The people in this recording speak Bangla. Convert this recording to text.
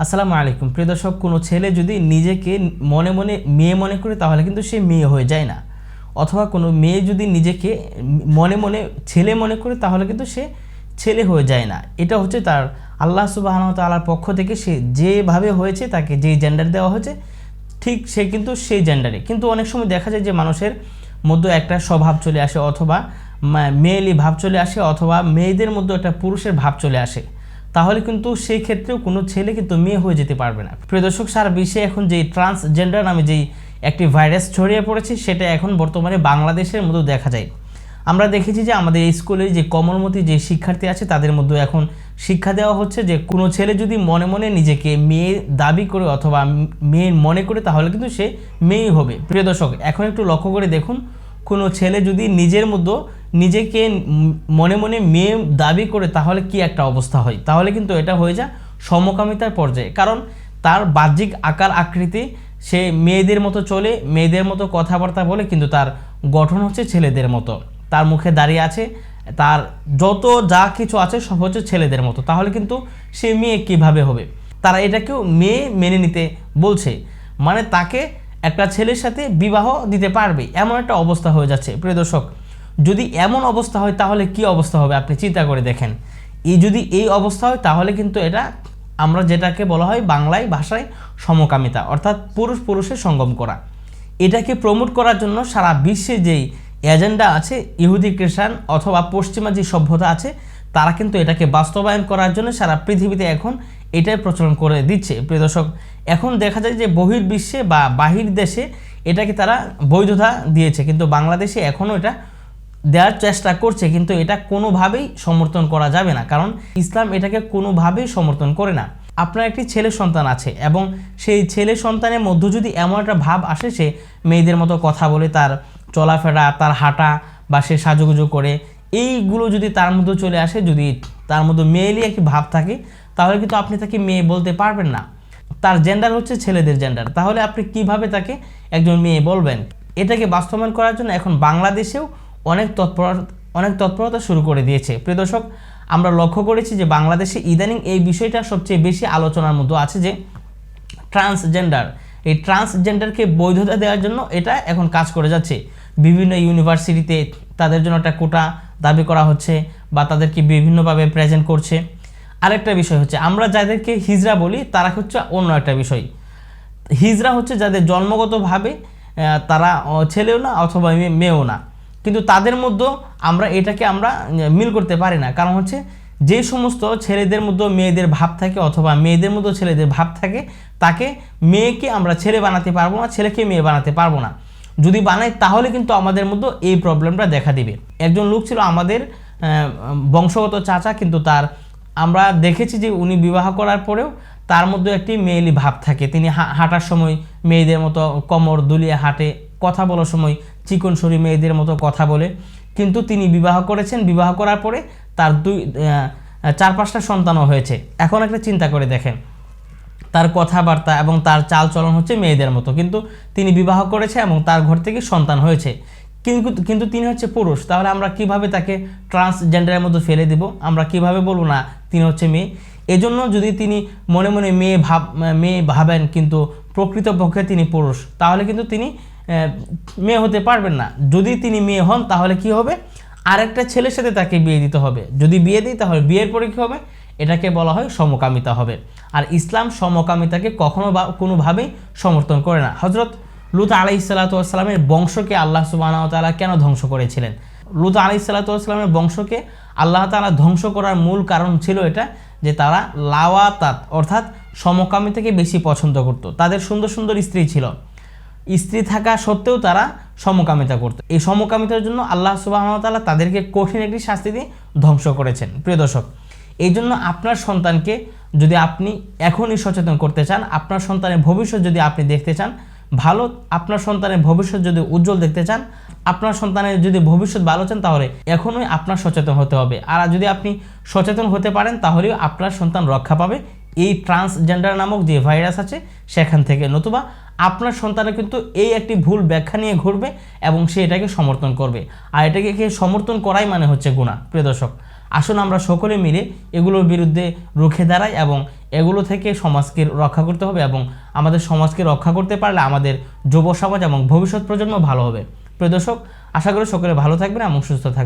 আসসালামু আলাইকুম। প্রিয় দর্শক, কোনো ছেলে যদি নিজেকে মনে মনে, মেয়ে মনে করে, তাহলে কিন্তু সে মেয়ে হয়ে যায় না। অথবা কোনো মেয়ে যদি নিজেকে মনে মনে, ছেলে মনে করে, তাহলে কিন্তু সে ছেলে হয়ে যায় না। এটা হচ্ছে তার, আল্লাহ সুবাহন তালার পক্ষ থেকে সে যেভাবে হয়েছে, তাকে যেই জেন্ডার দেওয়া হয়েছে, ঠিক সে কিন্তু সেই জেন্ডারে কিন্তু অনেক সময় দেখা যায় যে মানুষের মধ্যে একটা স্বভাব চলে আসে, অথবা মেয়েলি ভাব চলে আসে, অথবা মেয়েদের মধ্যে একটা পুরুষের ভাব চলে আসে। তাহলে কিন্তু সেই ক্ষেত্রেও কোনো ছেলে কিন্তু মেয়ে হয়ে যেতে পারবে না। প্রিয় দর্শক, সারা বিশ্বে এখন যেই ট্রান্সজেন্ডার নামে যেই একটি ভাইরাস ছড়িয়ে পড়েছে, সেটা এখন বর্তমানে বাংলাদেশের মতো দেখা যায়। আমরা দেখেছি যে আমাদের স্কুলে যে কমলমতি যে শিক্ষার্থী আছে, তাদের মধ্যে এখন শিক্ষা দেওয়া হচ্ছে যে, কোনো ছেলে যদি মনে মনে নিজেকে মেয়ে দাবি করে অথবা মেয়ে মনে করে, তাহলে কিন্তু সে মেয়েই হবে। প্রিয় দর্শক, এখন একটু লক্ষ্য করে দেখুন, কোনো ছেলে যদি নিজের মধ্যে নিজেকে মনে মনে মেয়ে দাবি করে তাহলে কি একটা অবস্থা হয়? তাহলে কিন্তু এটা হয়ে যায় সমকামিতার পর্যায়ে। কারণ তার বাহ্যিক আকার আকৃতি, সে মেয়েদের মতো চলে, মেয়েদের মতো কথাবার্তা বলে, কিন্তু তার গঠন হচ্ছে ছেলেদের মতো। তার মুখে দাঁড়িয়ে আছে, তার যত যা কিছু আছে সব হচ্ছে ছেলেদের মতো। তাহলে কিন্তু সে মেয়ে কীভাবে হবে? তারা এটাকেও মেয়ে মেনে নিতে বলছে। মানে তাকে একটা ছেলের সাথে বিবাহ দিতে পারবে। এমন একটা অবস্থা হয়ে যাচ্ছে। প্রিয় দর্শক যদি এমন অবস্থা হয়, তাহলে কি অবস্থা হবে? আপনি চিন্তা করে দেখেন। এই যদি এই অবস্থা হয়, তাহলে কিন্তু এটা আমরা যেটাকে বলা হয় বাংলায় ভাষায় সমকামিতা, অর্থাৎ পুরুষ পুরুষের সঙ্গম করা। এটাকে প্রমোট করার জন্য সারা বিশ্বে যেই এজেন্ডা আছে, ইহুদি, খ্রিস্টান অথবা পশ্চিমা যে সভ্যতা আছে, তারা কিন্তু এটাকে বাস্তবায়ন করার জন্য সারা পৃথিবীতে এখন এটাই প্রচলন করে দিচ্ছে। প্রিয় দর্শক, এখন দেখা যায় যে বহির্বিশ্বে বা বাহির দেশে এটাকে তারা বৈধতা দিয়েছে, কিন্তু বাংলাদেশে এখনও এটা দেওয়ার চেষ্টা করছে, কিন্তু এটা কোনোভাবেই সমর্থন করা যাবে না। কারণ ইসলাম এটাকে কোনোভাবেই সমর্থন করে না। আপনার একটি ছেলে সন্তান আছে এবং সেই ছেলে সন্তানের মধ্যে যদি এমন একটা ভাব আসে, সে মেয়েদের মতো কথা বলে, তার চলাফেরা, তার হাঁটা বা সে সাজুগুজু করে, এইগুলো যদি তার মধ্যে চলে আসে, যদি তার মধ্যে মেয়েলি একটি ভাব থাকে, তাহলে কিন্তু আপনি তাকে মেয়ে বলতে পারবেন না। তার জেন্ডার হচ্ছে ছেলেদের জেন্ডার তাহলে আপনি কীভাবে তাকে একজন মেয়ে বলবেন? এটাকে বাস্তবায়ন করার জন্য এখন বাংলাদেশেও অনেক তৎপরতা অনেক তৎপরতা শুরু করে দিয়েছে। প্রিয় দর্শক, আমরা লক্ষ্য করেছি যে বাংলাদেশে ইদানিং এই বিষয়টা সবচেয়ে বেশি আলোচনার মধ্যে আছে যে ট্রান্সজেন্ডার। এই ট্রান্সজেন্ডারকে বৈধতা দেওয়ার জন্য এটা এখন কাজ করে যাচ্ছে। বিভিন্ন ইউনিভার্সিটিতে তাদের জন্য একটা কোটা দাবি করা হচ্ছে বা তাদেরকে বিভিন্নভাবে প্রেজেন্ট করছে। আরেকটা বিষয় হচ্ছে, আমরা যাদেরকে হিজরা বলি, তারা হচ্ছে অন্য একটা বিষয়। হিজরা হচ্ছে যাদের জন্মগতভাবে তারা ছেলেও না অথবা মেয়েও না। কিন্তু তাদের মধ্যে আমরা এটাকে আমরা মিল করতে পারি না। কারণ হচ্ছে যে সমস্ত ছেলেদের মধ্যে মেয়েদের ভাব থাকে অথবা মেয়েদের মধ্যে ছেলেদের ভাব থাকে, তাকে মেয়েকে আমরা ছেলে বানাতে পারব না, ছেলেকে মেয়ে বানাতে পারব না। যদি বানাই, তাহলে কিন্তু আমাদের মধ্যে এই প্রবলেমটা দেখা দিবে। একজন লোক ছিল আমাদের বংশগত চাচা, কিন্তু তার, আমরা দেখেছি যে উনি বিবাহ করার পরেও তার মধ্যে একটি মেয়েলি ভাব থাকে। তিনি হাঁটার সময় মেয়েদের মতো কোমর দুলিয়ে হাঁটে, কথা বলার সময় চিকন শরী মেয়েদের মতো কথা বলে। কিন্তু তিনি বিবাহ করেছেন। বিবাহ করার পরে তার দুই চার পাঁচটা সন্তানও হয়েছে। এখন একটা চিন্তা করে দেখেন। তার কথাবার্তা এবং তার চাল চলন হচ্ছে মেয়েদের মতো। কিন্তু তিনি বিবাহ করেছে এবং তার ঘর থেকে সন্তান হয়েছে। কিন্তু কিন্তু তিনি হচ্ছে পুরুষ। তাহলে আমরা কীভাবে তাকে ট্রান্সজেন্ডারের মধ্যে ফেলে দেব? আমরা কীভাবে বলব, না, তিনি হচ্ছে মেয়ে এজন্য যদি তিনি মনে মনে মেয়ে ভাব, মেয়ে ভাবেন, কিন্তু প্রকৃতপক্ষে তিনি পুরুষ, তাহলে কিন্তু তিনি মেয়ে হতে পারবেন না। যদি তিনি মেয়ে হন, তাহলে কি হবে? আরেকটা ছেলের সাথে তাকে বিয়ে দিতে হবে। যদি বিয়ে দিই, তাহলে বিয়ের পরে কী হবে? এটাকে বলা হয় সমকামিতা হবে। আর ইসলাম সমকামিতাকে কখনো বা কোনোভাবেই সমর্থন করে না। হজরত লুত আলাই সাল্লাতামের বংশকে আল্লাহ সুবাহ তালা কেন ধ্বংস করেছিলেন? লুত আলাই সাল্লাতামের বংশকে আল্লাহ তালা ধ্বংস করার মূল কারণ ছিল এটা যে তারা লাওয়াতাত, অর্থাৎ সমকামিতাকে বেশি পছন্দ করত। তাদের সুন্দর সুন্দর স্ত্রী ছিল। স্ত্রী থাকা সত্ত্বেও তারা সমকামিতা করত। এই সমকামিতার জন্য আল্লাহ সুবাহতাল্লাহ তাদেরকে কঠিন একটি শাস্তি দিয়ে ধ্বংস করেছেন। প্রিয় দর্শক, এই জন্য আপনার সন্তানকে যদি আপনি এখনই সচেতন করতে চান, আপনার সন্তানের ভবিষ্যৎ যদি আপনি দেখতে চান, ভালো আপনার সন্তানের ভবিষ্যৎ যদি উজ্জ্বল দেখতে চান, আপনার সন্তানের যদি ভবিষ্যৎ ভালো চান, তাহলে এখনই আপনার সচেতন হতে হবে। আর যদি আপনি সচেতন হতে পারেন, তাহলেও আপনার সন্তান রক্ষা পাবে এই ট্রান্সজেন্ডার নামক যে ভাইরাস আছে, সেখান থেকে। নতুবা আপনার সন্তানের কিন্তু এই একটি ভুল ব্যাখ্যা নিয়ে ঘুরবে এবং সে এটাকে সমর্থন করবে। আর এটাকে সমর্থন করাই মানে হচ্ছে গুণা প্রিয় দর্শক। আসুন আমরা সকলে মিলে এগুলোর বিরুদ্ধে রুখে দাঁড়াই এবং এগুলো থেকে সমাজকে রক্ষা করতে হবে এবং আমাদের সমাজকে রক্ষা করতে পারলে আমাদের যুব সমাজ এবং ভবিষ্যৎ প্রজন্ম ভালো হবে। প্রিয় দর্শক, আশা করি সকলে ভালো থাকবেন এবং সুস্থ থাকবেন।